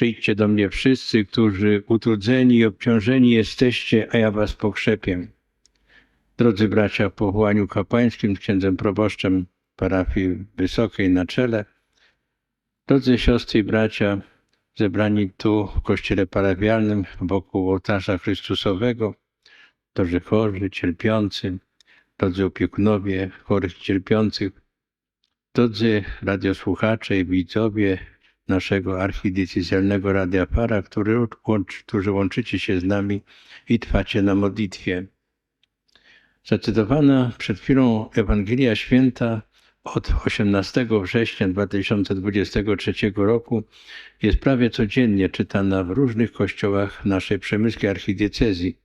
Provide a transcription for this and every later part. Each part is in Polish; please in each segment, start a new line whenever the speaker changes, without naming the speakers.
Przyjdźcie do mnie wszyscy, którzy utrudzeni i obciążeni jesteście, a ja was pokrzepię. Drodzy bracia, w powołaniu kapłańskim z księdzem proboszczem parafii Wysokiej na czele, drodzy siostry i bracia, zebrani tu w kościele parafialnym wokół ołtarza Chrystusowego, drodzy chorzy, cierpiący, drodzy opiekunowie chorych cierpiących, drodzy radiosłuchacze i widzowie naszego archidiecezjalnego Radia Para, który, którzy łączycie się z nami i trwacie na modlitwie. Zacytowana przed chwilą Ewangelia Święta od 18 września 2023 roku jest prawie codziennie czytana w różnych kościołach naszej przemyskiej archidiecezji,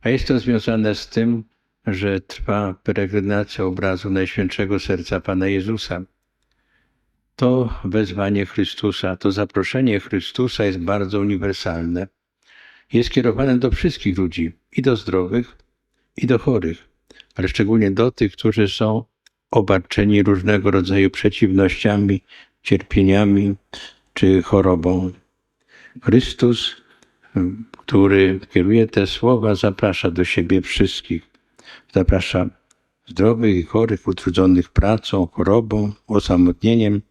a jest to związane z tym, że trwa peregrinacja obrazu Najświętszego Serca Pana Jezusa. To wezwanie Chrystusa, to zaproszenie Chrystusa jest bardzo uniwersalne. Jest kierowane do wszystkich ludzi, i do zdrowych, i do chorych, ale szczególnie do tych, którzy są obarczeni różnego rodzaju przeciwnościami, cierpieniami czy chorobą. Chrystus, który kieruje te słowa, zaprasza do siebie wszystkich. Zaprasza zdrowych i chorych, utrudzonych pracą, chorobą, osamotnieniem,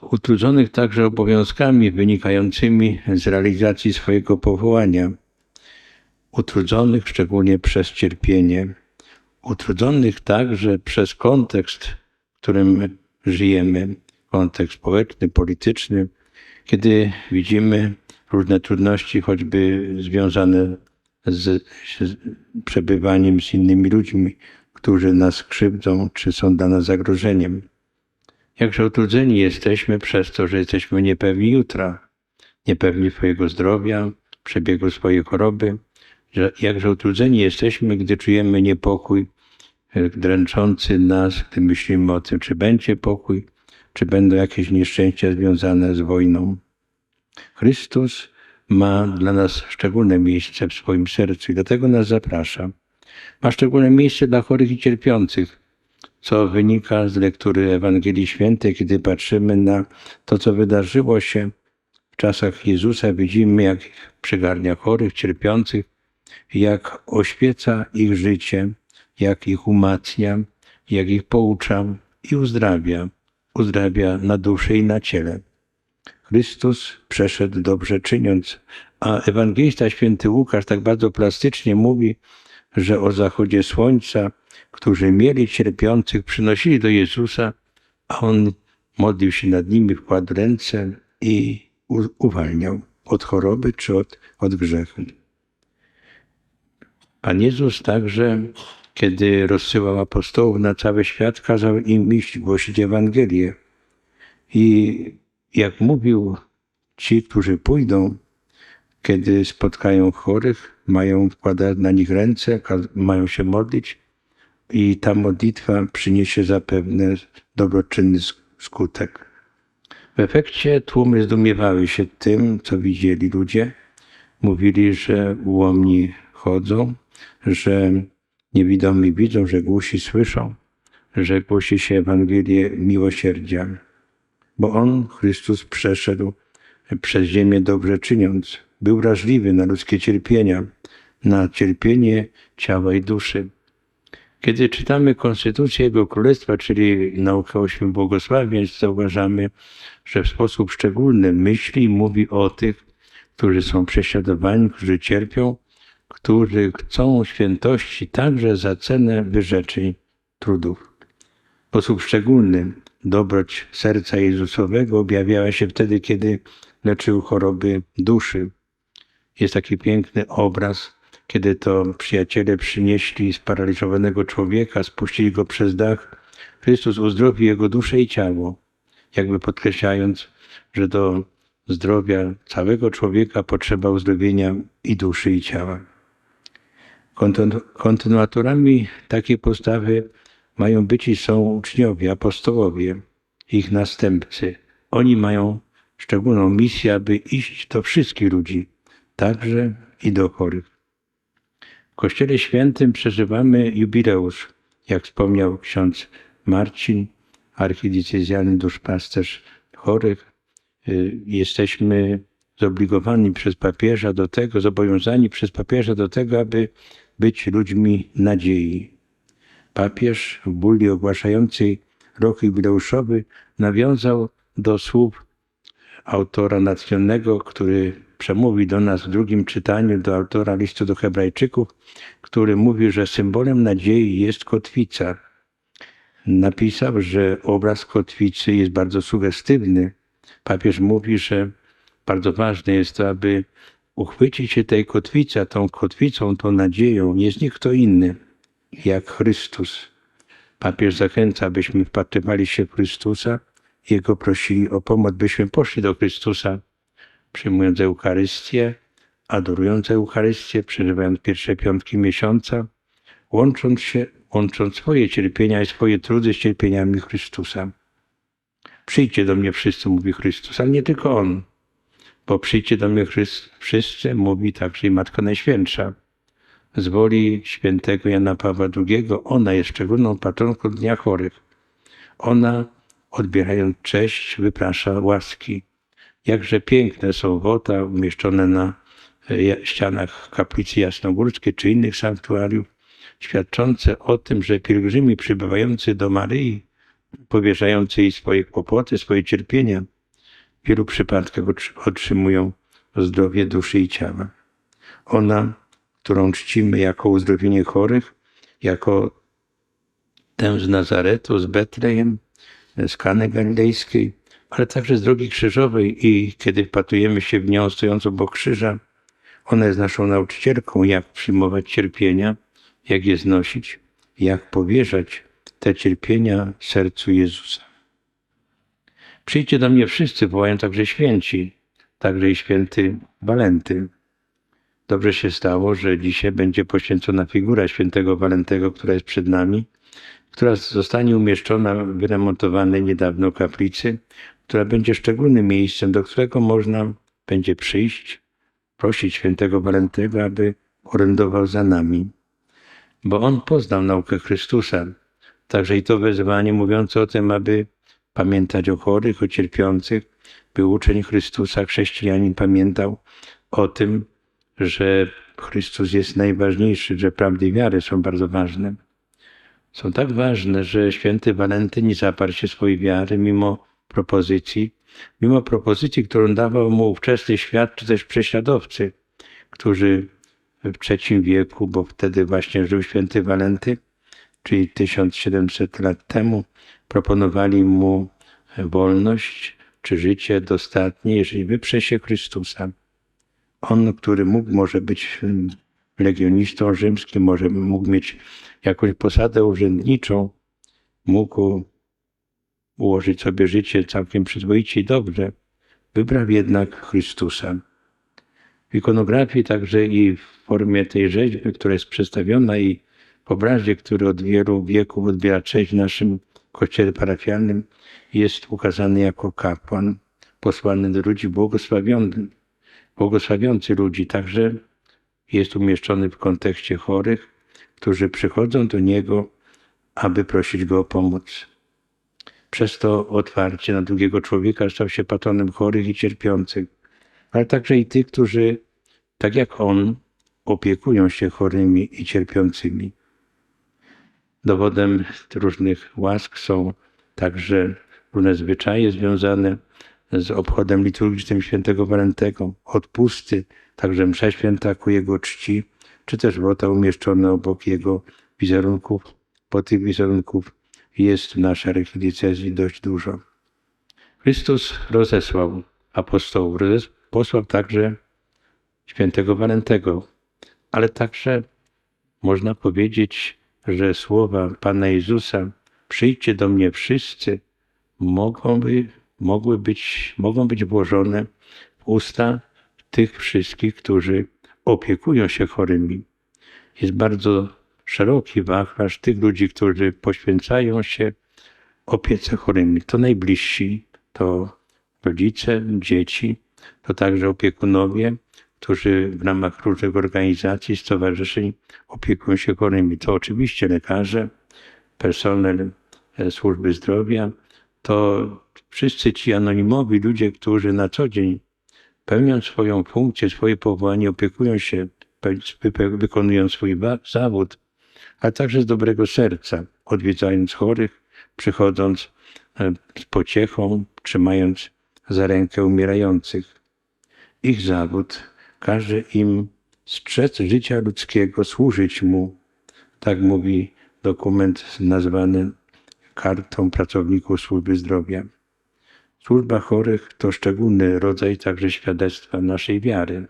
utrudzonych także obowiązkami wynikającymi z realizacji swojego powołania, utrudzonych szczególnie przez cierpienie, utrudzonych także przez kontekst, w którym żyjemy, kontekst społeczny, polityczny, kiedy widzimy różne trudności, choćby związane z, z przebywaniem z innymi ludźmi, którzy nas krzywdzą, czy są dla nas zagrożeniem. Jakże utrudzeni jesteśmy przez to, że jesteśmy niepewni jutra, niepewni swojego zdrowia, przebiegu swojej choroby, że jakże utrudzeni jesteśmy, gdy czujemy niepokój e, dręczący nas, gdy myślimy o tym, czy będzie pokój, czy będą jakieś nieszczęścia związane z wojną. Chrystus ma dla nas szczególne miejsce w swoim sercu i dlatego nas zaprasza. Ma szczególne miejsce dla chorych i cierpiących, co wynika z lektury Ewangelii Świętej, kiedy patrzymy na to, co wydarzyło się w czasach Jezusa, widzimy, jak przygarnia chorych, cierpiących, jak oświeca ich życie, jak ich umacnia, jak ich poucza i uzdrawia. Uzdrawia na duszy i na ciele. Chrystus przeszedł dobrze czyniąc, a ewangelista święty Łukasz tak bardzo plastycznie mówi, że o zachodzie słońca, którzy mieli cierpiących, przynosili do Jezusa, a On modlił się nad nimi, wkładł ręce i uwalniał od choroby czy od, od grzechu. Pan Jezus także, kiedy rozsyłał apostołów na cały świat, kazał im iść głosić Ewangelię. I jak mówił, ci, którzy pójdą, kiedy spotkają chorych, mają wkładać na nich ręce, mają się modlić i ta modlitwa przyniesie zapewne dobroczynny sk- skutek. W efekcie tłumy zdumiewały się tym, co widzieli ludzie. Mówili, że ułomni chodzą, że niewidomi widzą, że głusi słyszą, że głosi się Ewangelię miłosierdzia. Bo On, Chrystus, przeszedł przez ziemię dobrze czyniąc. Był wrażliwy na ludzkie cierpienia, na cierpienie ciała i duszy. Kiedy czytamy Konstytucję Jego Królestwa, czyli naukę ośmiu błogosławieństw, zauważamy, że w sposób szczególny myśli mówi o tych, którzy są prześladowani, którzy cierpią, którzy chcą świętości także za cenę wyrzeczeń trudów. W sposób szczególny dobroć serca Jezusowego objawiała się wtedy, kiedy leczył choroby duszy. Jest taki piękny obraz, kiedy to przyjaciele przynieśli sparaliżowanego człowieka, spuścili go przez dach. Chrystus uzdrowił jego duszę i ciało, jakby podkreślając, że do zdrowia całego człowieka potrzeba uzdrowienia i duszy, i ciała. Kontynu- Kontynuatorami takiej postawy mają być i są uczniowie, apostołowie, ich następcy. Oni mają szczególną misję, aby iść do wszystkich ludzi, także i do chorych. Kościele Świętym przeżywamy jubileusz, jak wspomniał ksiądz Marcin, archidiecezjalny duszpasterz chorych. y, jesteśmy zobligowani przez papieża do tego, zobowiązani przez papieża do tego, aby być ludźmi nadziei. Papież w bulli ogłaszającej rok jubileuszowy nawiązał do słów autora nacjonalnego, który przemówi do nas w drugim czytaniu, do autora listu do Hebrajczyków, który mówi, że symbolem nadziei jest kotwica. Napisał, że obraz kotwicy jest bardzo sugestywny. Papież mówi, że bardzo ważne jest to, aby uchwycić się tej kotwicy, a tą kotwicą, tą nadzieją jest nie kto inny, jak Chrystus. Papież zachęca, abyśmy wpatrywali się w Chrystusa, Jego prosili o pomoc, byśmy poszli do Chrystusa, przyjmując Eucharystię, adorując Eucharystię, przeżywając pierwsze piątki miesiąca, łącząc się, łącząc swoje cierpienia i swoje trudy z cierpieniami Chrystusa. Przyjdźcie do mnie wszyscy, mówi Chrystus, ale nie tylko On, bo przyjdźcie do mnie wszyscy, mówi także i Matka Najświętsza. Z woli świętego Jana Pawła II ona jest szczególną patronką Dnia Chorych. Ona, odbierając cześć, wyprasza łaski. Jakże piękne są wota umieszczone na e, ścianach kaplicy jasnogórskiej czy innych sanktuariów, świadczące o tym, że pielgrzymi przybywający do Maryi, powierzający jej swoje kłopoty, swoje cierpienia, w wielu przypadkach otrzymują zdrowie duszy i ciała. Ona, którą czcimy jako uzdrowienie chorych, jako tę z Nazaretu, z Betlejem, z Galilejskiej, ale także z drogi krzyżowej i kiedy wpatrujemy się w nią stojąc obok krzyża, ona jest naszą nauczycielką, jak przyjmować cierpienia, jak je znosić, jak powierzać te cierpienia sercu Jezusa. Przyjdźcie do mnie wszyscy, wołają także święci, także i święty Walenty. Dobrze się stało, że dzisiaj będzie poświęcona figura świętego Walentego, która jest przed nami, która zostanie umieszczona w wyremontowanej niedawno kaplicy, która będzie szczególnym miejscem, do którego można będzie przyjść, prosić świętego Walentego, aby orędował za nami. Bo on poznał naukę Chrystusa, także i to wezwanie mówiące o tym, aby pamiętać o chorych, o cierpiących, by uczeń Chrystusa, chrześcijanin pamiętał o tym, że Chrystus jest najważniejszy, że prawdy wiary są bardzo ważne. Są tak ważne, że święty Walenty nie zaparł się swojej wiary mimo propozycji, mimo propozycji, którą dawał mu ówczesny świat, czy też prześladowcy, którzy w III wieku, bo wtedy właśnie żył święty Walenty, czyli 1700 lat temu, proponowali mu wolność czy życie dostatnie, jeżeli wyprze się Chrystusa. On, który mógł może być legionistą rzymskim, może mógł mieć jakąś posadę urzędniczą, mógł ułożyć sobie życie całkiem przyzwoicie i dobrze, wybrał jednak Chrystusa. W ikonografii także i w formie tej rzeźby, która jest przedstawiona i w obrazie, który od wielu wieków odbiera cześć w naszym kościele parafialnym, jest ukazany jako kapłan posłany do ludzi błogosławiony, błogosławiący ludzi. Także jest umieszczony w kontekście chorych, którzy przychodzą do Niego, aby prosić Go o pomoc. Przez to otwarcie na drugiego człowieka stał się patronem chorych i cierpiących, ale także i tych, którzy, tak jak On, opiekują się chorymi i cierpiącymi. Dowodem różnych łask są także różne zwyczaje związane z obchodem liturgicznym świętego Walentego, odpusty, także msza święta ku jego czci, czy też wota umieszczone obok jego wizerunków. Po tych wizerunków jest w naszej archidiecezji dość dużo. Chrystus rozesłał apostołów, posłał także świętego Walentego, ale także można powiedzieć, że słowa Pana Jezusa przyjdźcie do mnie wszyscy, mogą, by, mogły być, mogą być włożone w usta tych wszystkich, którzy opiekują się chorymi. Jest bardzo szeroki wachlarz tych ludzi, którzy poświęcają się opiece chorymi. To najbliżsi, to rodzice, dzieci, to także opiekunowie, którzy w ramach różnych organizacji, stowarzyszeń opiekują się chorymi. To oczywiście lekarze, personel e, służby zdrowia, to wszyscy ci anonimowi ludzie, którzy na co dzień pełniąc swoją funkcję, swoje powołanie, opiekują się, wykonują swój zawód, a także z dobrego serca, odwiedzając chorych, przychodząc e, z pociechą, trzymając za rękę umierających. Ich zawód każe im strzec życia ludzkiego, służyć mu. Tak mówi dokument nazwany kartą pracowników służby zdrowia. Służba chorych to szczególny rodzaj także świadectwa naszej wiary.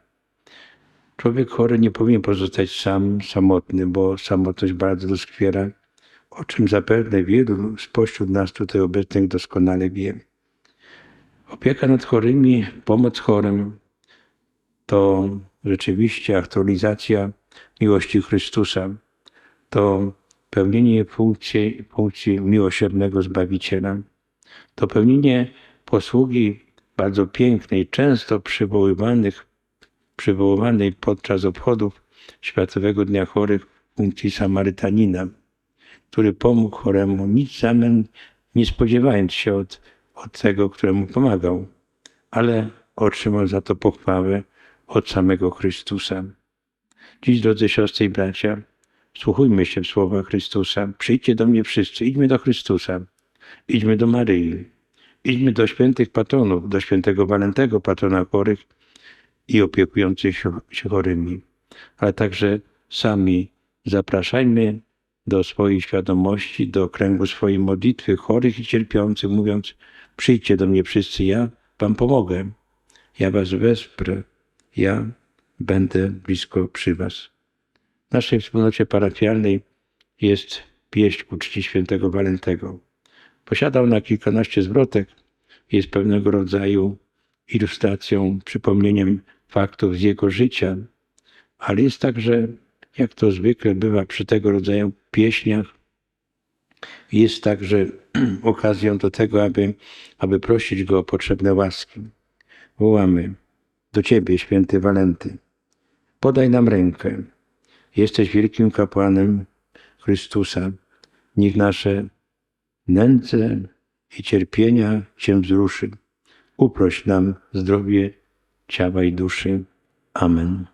Człowiek chory nie powinien pozostać sam, samotny, bo samotność bardzo doskwiera, o czym zapewne wielu spośród nas tutaj obecnych doskonale wie. Opieka nad chorymi, pomoc chorym to rzeczywiście aktualizacja miłości Chrystusa, to pełnienie funkcji, funkcji miłosiernego Zbawiciela, to pełnienie posługi bardzo pięknej, często przywoływanych, przywoływanej podczas obchodów Światowego Dnia Chorych funkcji Samarytanina, który pomógł choremu nic zamian nie spodziewając się od, od tego, któremu pomagał, ale otrzymał za to pochwałę od samego Chrystusa. Dziś, drodzy siostry i bracia, wsłuchujmy się w słowa Chrystusa. Przyjdźcie do mnie wszyscy, idźmy do Chrystusa, idźmy do Maryi, idźmy do świętych patronów, do świętego Walentego, patrona chorych i opiekujących się- chorymi, ale także sami zapraszajmy do swojej świadomości, do kręgu swojej modlitwy chorych i cierpiących, mówiąc: Przyjdźcie do mnie wszyscy, ja Wam pomogę, ja Was wesprę, ja będę blisko przy Was. W naszej wspólnocie parafialnej jest pieśń ku czci świętego Walentego. Posiadał na kilkanaście zwrotek, jest pewnego rodzaju ilustracją, przypomnieniem faktów z jego życia, ale jest także, jak to zwykle bywa przy tego rodzaju pieśniach, jest także okazją do tego, aby, aby prosić go o potrzebne łaski. Wołamy do Ciebie, święty Walenty. Podaj nam rękę. Jesteś wielkim kapłanem Chrystusa. Niech nasze nędze i cierpienia Cię wzruszy. Uproś nam zdrowie ciała i duszy. Amen.